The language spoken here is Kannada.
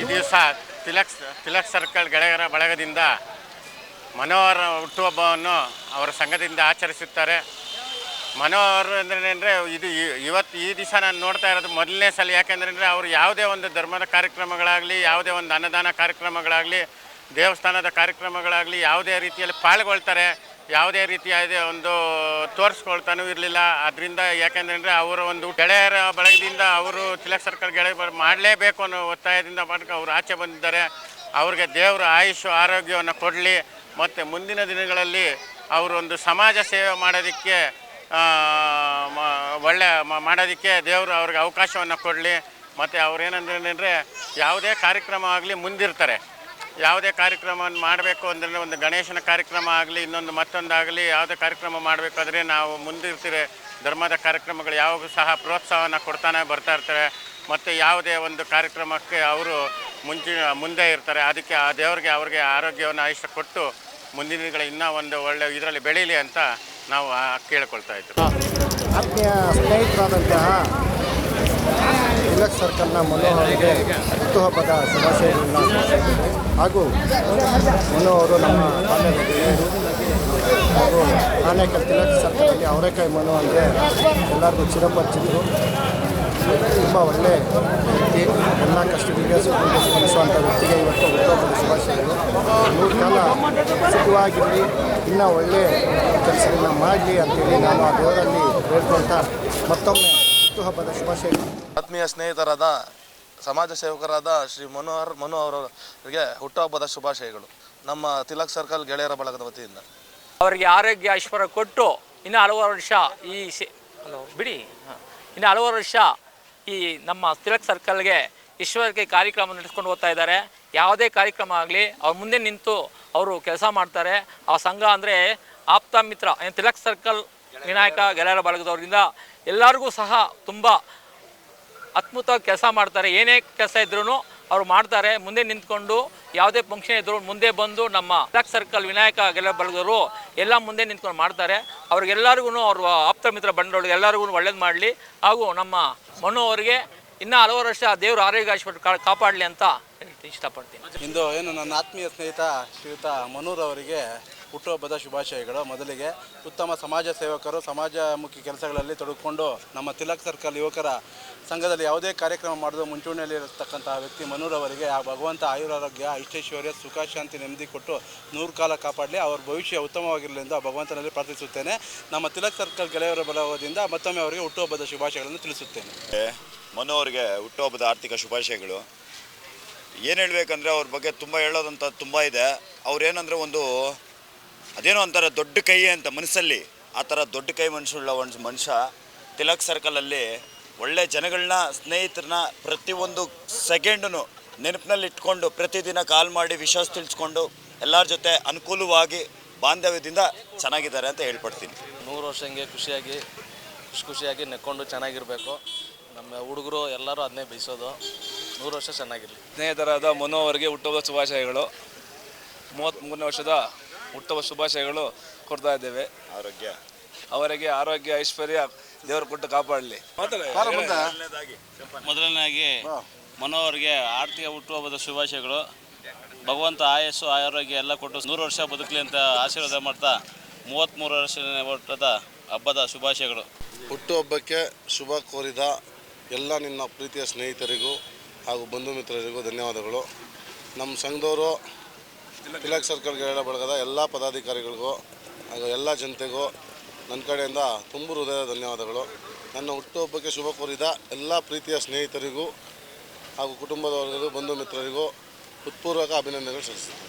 ಈ ದಿವಸ ತಿಲಕ್ ತಿಲಕ್ ಸರ್ಕಲ್ ಗೆಳೆಯರ ಬಳಗದಿಂದ ಮನೋಹರ ಹುಟ್ಟುಹಬ್ಬವನ್ನು ಅವರ ಸಂಘದಿಂದ ಆಚರಿಸುತ್ತಾರೆ. ಮನೋಹರ ಅಂದ್ರೆ ಇದು ಇವತ್ತು ಈ ದಿವಸ ನಾನು ನೋಡ್ತಾ ಇರೋದು ಮೊದಲನೇ ಸಲ. ಯಾಕೆಂದ್ರೆ ಅವರು ಯಾವುದೇ ಒಂದು ಧರ್ಮದ ಕಾರ್ಯಕ್ರಮಗಳಾಗಲಿ, ಯಾವುದೇ ಒಂದು ಅನ್ನದಾನ ಕಾರ್ಯಕ್ರಮಗಳಾಗಲಿ, ದೇವಸ್ಥಾನದ ಕಾರ್ಯಕ್ರಮಗಳಾಗಲಿ ಯಾವುದೇ ರೀತಿಯಲ್ಲಿ ಪಾಲ್ಗೊಳ್ತಾರೆ. ಯಾವುದೇ ರೀತಿಯಾದ ಒಂದು ತೋರಿಸ್ಕೊಳ್ತಾನೂ ಇರಲಿಲ್ಲ. ಅದರಿಂದ ಯಾಕೆಂದ್ರೆ ಅವರ ಒಂದು ಗೆಳೆಯರ ಬಳಗದಿಂದ ಅವರು ತಿಲಕ್ ಸರ್ಕಲ್ ಗೆಳೆಯ ಮಾಡಲೇಬೇಕು ಅನ್ನೋ ಒತ್ತಾಯದಿಂದ ಮಾಡ್ಕ ಅವರು ಆಚೆ ಬಂದಿದ್ದಾರೆ. ಅವ್ರಿಗೆ ದೇವರ ಆಯುಷು, ಆರೋಗ್ಯವನ್ನು ಕೊಡಲಿ. ಮತ್ತು ಮುಂದಿನ ದಿನಗಳಲ್ಲಿ ಅವರು ಒಂದು ಸಮಾಜ ಸೇವೆ ಮಾಡೋದಕ್ಕೆ ಒಳ್ಳೆ ಮಾಡೋದಕ್ಕೆ ದೇವರು ಅವ್ರಿಗೆ ಅವಕಾಶವನ್ನು ಕೊಡಲಿ. ಮತ್ತು ಅವ್ರೇನಂದ್ರೆ ಯಾವುದೇ ಕಾರ್ಯಕ್ರಮ ಆಗಲಿ ಮುಂದಿರ್ತಾರೆ. ಯಾವುದೇ ಕಾರ್ಯಕ್ರಮವನ್ನು ಮಾಡಬೇಕು ಅಂದರೆ ಒಂದು ಗಣೇಶನ ಕಾರ್ಯಕ್ರಮ ಆಗಲಿ, ಇನ್ನೊಂದು ಮತ್ತೊಂದಾಗಲಿ ಯಾವುದೇ ಕಾರ್ಯಕ್ರಮ ಮಾಡಬೇಕಾದ್ರೆ ನಾವು ಮುಂದಿರ್ತೀರಿ ಧರ್ಮದ ಕಾರ್ಯಕ್ರಮಗಳು ಯಾವಾಗೂ ಸಹ ಪ್ರೋತ್ಸಾಹನ ಕೊಡ್ತಾನೆ ಬರ್ತಾ ಇರ್ತಾರೆ. ಮತ್ತು ಯಾವುದೇ ಒಂದು ಕಾರ್ಯಕ್ರಮಕ್ಕೆ ಅವರು ಮುಂಚೆ ಮುಂದೆ ಇರ್ತಾರೆ. ಅದಕ್ಕೆ ಆ ದೇವರಿಗೆ, ಅವ್ರಿಗೆ ಆರೋಗ್ಯವನ್ನು ಆಯುಷ್ಯ ಕೊಟ್ಟು ಮುಂದಿನ ದಿನಗಳ ಇನ್ನೂ ಒಂದು ಒಳ್ಳೆ ಇದರಲ್ಲಿ ಬೆಳೀಲಿ ಅಂತ ನಾವು ಕೇಳ್ಕೊಳ್ತಾ ಇದ್ದೀವಿ. ತಿಲಕ್ ಸರ್ಕಲ್ನ ಮನೋಹರಿಗೆ ಹುಟ್ಟುಹಬ್ಬದ ಶುಭಾಶಯಗಳನ್ನು ಹಾಗೂ ಮನೋ ಅವರು ನಮ್ಮ ಹಾಗೂ ಆನೇಕಲ್ ತಿಲಕ್ ಸರ್ಕಲಲ್ಲಿ ಅವರೇಕಾಯಿ ಮನು ಅಂದರೆ ಎಲ್ಲರಿಗೂ ಚಿರಪರಿಚಿತರು. ತುಂಬ ಒಳ್ಳೆ ವ್ಯಕ್ತಿ. ಎಲ್ಲ ಕಷ್ಟಗಳಿಗೆ ಸ್ಪಂದಿಸುವಂಥ ವ್ಯಕ್ತಿಗೆ ಇವತ್ತು ಹುಟ್ಟುಹಬ್ಬದ ಶುಭಾಶಯಗಳು. ನೂರು ಕಾಲ ಸುಖವಾಗಿರಲಿ, ಇನ್ನೂ ಒಳ್ಳೆ ಕೆಲಸಗಳನ್ನ ಮಾಡಲಿ ಅಂತೇಳಿ ನಾನು ಆ ದೇವರಲ್ಲಿ ಬೇಡ್ಕೊಳ್ತಾ ಮತ್ತೊಮ್ಮೆ ಹುಟ್ಟುಹಬ್ಬದ ಶುಭಾಶಯಗಳು ಆತ್ಮೀಯ ಸ್ನೇಹಿತರಾದ ಸಮಾಜ ಸೇವಕರಾದ ಶ್ರೀ ಮನೋಹರ್ ಮನು ಅವರಿಗೆ ಹುಟ್ಟುಹಬ್ಬದ ಶುಭಾಶಯಗಳು. ನಮ್ಮ ತಿಲಕ್ ಸರ್ಕಲ್ ಗೆಳೆಯರ ಬಳಗದ ವತಿಯಿಂದ. ಅವರಿಗೆ ಆರೋಗ್ಯ ಐಶ್ವರ್ಯ ಕೊಟ್ಟು ಇನ್ನು ಹಲವಾರು ವರ್ಷ ಈ ಸೆ ಹಲೋ ಬಿಡಿ. ಹಾಂ. ಇನ್ನು ಹಲವಾರು ವರ್ಷ ಈ ನಮ್ಮ ತಿಲಕ್ ಸರ್ಕಲ್ಗೆ ಈಶ್ವರಕ್ಕೆ ಕಾರ್ಯಕ್ರಮ ನಡೆಸ್ಕೊಂಡು ಹೋಗ್ತಾ ಇದ್ದಾರೆ. ಯಾವುದೇ ಕಾರ್ಯಕ್ರಮ ಆಗಲಿ ಅವ್ರ ಮುಂದೆ ನಿಂತು ಅವರು ಕೆಲಸ ಮಾಡ್ತಾರೆ. ಆ ಸಂಘ ಅಂದರೆ ಆಪ್ತ ಮಿತ್ರ ಏನು ತಿಲಕ್ ಸರ್ಕಲ್ ವಿನಾಯಕ, ಗೆಳೆಯರ ಬಳಗದವರಿಂದ ಎಲ್ಲರಿಗೂ ಸಹ ತುಂಬ ಅದ್ಭುತವಾಗಿ ಕೆಲಸ ಮಾಡ್ತಾರೆ. ಏನೇ ಕೆಲಸ ಇದ್ರೂ ಅವರು ಮಾಡ್ತಾರೆ. ಮುಂದೆ ನಿಂತ್ಕೊಂಡು ಯಾವುದೇ ಫಂಕ್ಷನ್ ಇದ್ದರೂ ಮುಂದೆ ಬಂದು ನಮ್ಮ ಬ್ಲಾಕ್ ಸರ್ಕಲ್ ವಿನಾಯಕ, ಗೆಳೆಯರ ಬಳಗದವರು ಎಲ್ಲ ಮುಂದೆ ನಿಂತ್ಕೊಂಡು ಮಾಡ್ತಾರೆ. ಅವ್ರಿಗೆಲ್ಲರಿಗೂ ಅವರು ಆಪ್ತ ಮಿತ್ರ ಬಂಡವಾಳ ಎಲ್ಲರಿಗೂ ಒಳ್ಳೇದು ಮಾಡಲಿ. ಹಾಗೂ ನಮ್ಮ ಮನು ಅವರಿಗೆ ಇನ್ನೂ ಹಲವಾರು ವರ್ಷ ದೇವರು ಆರೋಗ್ಯ ಆಸ್ಪತ್ರೆ ಕಾಪಾಡಲಿ ಅಂತ ಇಷ್ಟಪಡ್ತೀನಿ. ಇಂದು ಏನು ನನ್ನ ಆತ್ಮೀಯ ಸ್ನೇಹಿತ ಶ್ರೀಯುತ ಮನೂರ್ ಅವರಿಗೆ ಹುಟ್ಟುಹಬ್ಬದ ಶುಭಾಶಯಗಳು. ಮೊದಲಿಗೆ ಉತ್ತಮ ಸಮಾಜ ಸೇವಕರು ಸಮಾಜಮುಖಿ ಕೆಲಸಗಳಲ್ಲಿ ತೊಡಗಿಕೊಂಡು ನಮ್ಮ ತಿಲಕ್ ಸರ್ಕಲ್ ಯುವಕರ ಸಂಘದಲ್ಲಿ ಯಾವುದೇ ಕಾರ್ಯಕ್ರಮ ಮಾಡೋದು ಮುಂಚೂಣಿಯಲ್ಲಿ ಇರತಕ್ಕಂತಹ ವ್ಯಕ್ತಿ ಮನೂರವರಿಗೆ ಆ ಭಗವಂತ ಆಯುರಾರೋಗ್ಯ ಐಶ್ವರ್ಯ ಸುಖ, ಶಾಂತಿ ನೆಮ್ಮದಿ ಕೊಟ್ಟು ನೂರು ಕಾಲ ಕಾಪಾಡಲಿ. ಅವರ ಭವಿಷ್ಯ ಉತ್ತಮವಾಗಿರಲಿ ಎಂದು ಆ ಭಗವಂತನಲ್ಲಿ ಪ್ರಾರ್ಥಿಸುತ್ತೇನೆ. ನಮ್ಮ ತಿಲಕ್ ಸರ್ಕಲ್ ಗೆಳೆಯರ ಬಲವದಿಂದ ಮತ್ತೊಮ್ಮೆ ಅವರಿಗೆ ಹುಟ್ಟುಹಬ್ಬದ ಶುಭಾಶಯಗಳನ್ನು ತಿಳಿಸುತ್ತೇನೆ. ಮನು ಅವರಿಗೆ ಹುಟ್ಟುಹಬ್ಬದ ಆರ್ಥಿಕ ಶುಭಾಶಯಗಳು. ಏನು ಹೇಳಬೇಕಂದ್ರೆ ಅವ್ರ ಬಗ್ಗೆ ತುಂಬ ಹೇಳೋದಂತ ತುಂಬ ಇದೆ. ಅವ್ರೇನಂದರೆ ಒಂದು ಅದೇನೋ ಒಂಥರ ದೊಡ್ಡ ಕೈ ಅಂತ ಮನಸ್ಸಲ್ಲಿ ಆ ಥರ ದೊಡ್ಡ ಕೈ ಮನುಷ್ಯಳ್ಳ ಒಂದು ಮನುಷ್ಯ ತಿಲಕ್ ಸರ್ಕಲಲ್ಲಿ ಒಳ್ಳೆ ಜನಗಳನ್ನ ಸ್ನೇಹಿತರನ್ನ ಪ್ರತಿಯೊಂದು ಸೆಕೆಂಡನ್ನು ನೆನಪಿನಲ್ಲಿ ಇಟ್ಕೊಂಡು ಪ್ರತಿದಿನ ಕಾಲ್ ಮಾಡಿ ವಿಶ್ವಾಸ ತಿಳಿಸ್ಕೊಂಡು ಎಲ್ಲರ ಜೊತೆ ಅನುಕೂಲವಾಗಿ ಬಾಂಧವ್ಯದಿಂದ ಚೆನ್ನಾಗಿದ್ದಾರೆ ಅಂತ ಹೇಳ್ಪಡ್ತೀನಿ ನೂರು ವರ್ಷ ಹಿಂಗೆ ಖುಷಿಯಾಗಿ ಖುಷಿ ಖುಷಿಯಾಗಿ ನೆಕ್ಕೊಂಡು ಚೆನ್ನಾಗಿರಬೇಕು. ನಮ್ಮ ಹುಡುಗರು ಎಲ್ಲರೂ ಅದನ್ನೇ ಬಯಸೋದು. ನೂರು ವರ್ಷ ಚೆನ್ನಾಗಿರಲಿ. ಸ್ನೇಹಿತರಾದ ಮನೋ ಅವರಿಗೆ ಹುಟ್ಟುಹಬ್ಬದ ಶುಭಾಶಯಗಳು. ಮೂವತ್ತ್ಮೂರನೇ ವರ್ಷದ ಹುಟ್ಟುಹಬ್ಬ ಶುಭಾಶಯಗಳು ಕೊಡ್ತಾ ಇದ್ದೇವೆ. ಆರೋಗ್ಯ. ಅವರಿಗೆ ಆರೋಗ್ಯ ಐಶ್ವರ್ಯ ದೇವರು ಕೊಟ್ಟು ಕಾಪಾಡಲಿ. ಮೊದಲನೇದಾಗಿ ಮನೋವರಿಗೆ ಆರ್ಥಿಕ ಹುಟ್ಟುಹಬ್ಬದ ಶುಭಾಶಯಗಳು. ಭಗವಂತ ಆಯಸ್ಸು ಆರೋಗ್ಯ ಎಲ್ಲ ಕೊಟ್ಟು ನೂರು ವರ್ಷ ಬದುಕಲಿ ಅಂತ ಆಶೀರ್ವಾದ ಮಾಡ್ತಾ ಮೂವತ್ತ್ಮೂರು ವರ್ಷದ ಹುಟ್ಟದ ಹಬ್ಬದ ಶುಭಾಶಯಗಳು. ಹುಟ್ಟುಹಬ್ಬಕ್ಕೆ ಶುಭ ಕೋರಿದ ಎಲ್ಲ ನಿನ್ನ ಪ್ರೀತಿಯ ಸ್ನೇಹಿತರಿಗೂ ಹಾಗೂ ಬಂಧು ಮಿತ್ರರಿಗೂ ಧನ್ಯವಾದಗಳು. ನಮ್ಮ ಸಂಘದವರು ತಿಲಕ್ ಸರ್ಕಲ್ ಗೆಳೆಯ ಬಳಗದ ಎಲ್ಲ ಪದಾಧಿಕಾರಿಗಳಿಗೂ ಹಾಗೂ ಎಲ್ಲ ಜನತೆಗೂ ನನ್ನ ಕಡೆಯಿಂದ ತುಂಬ ಹೃದಯದ ಧನ್ಯವಾದಗಳು. ನನ್ನ ಹುಟ್ಟುಹಬ್ಬಕ್ಕೆ ಶುಭ ಕೋರಿದ ಎಲ್ಲ ಪ್ರೀತಿಯ ಸ್ನೇಹಿತರಿಗೂ ಹಾಗೂ ಕುಟುಂಬದವರಿಗೂ, ಬಂಧು ಮಿತ್ರರಿಗೂ ಹೃತ್ಪೂರ್ವಕ ಅಭಿನಂದನೆಗಳು ಸಲ್ಲಿಸ್ತೀನಿ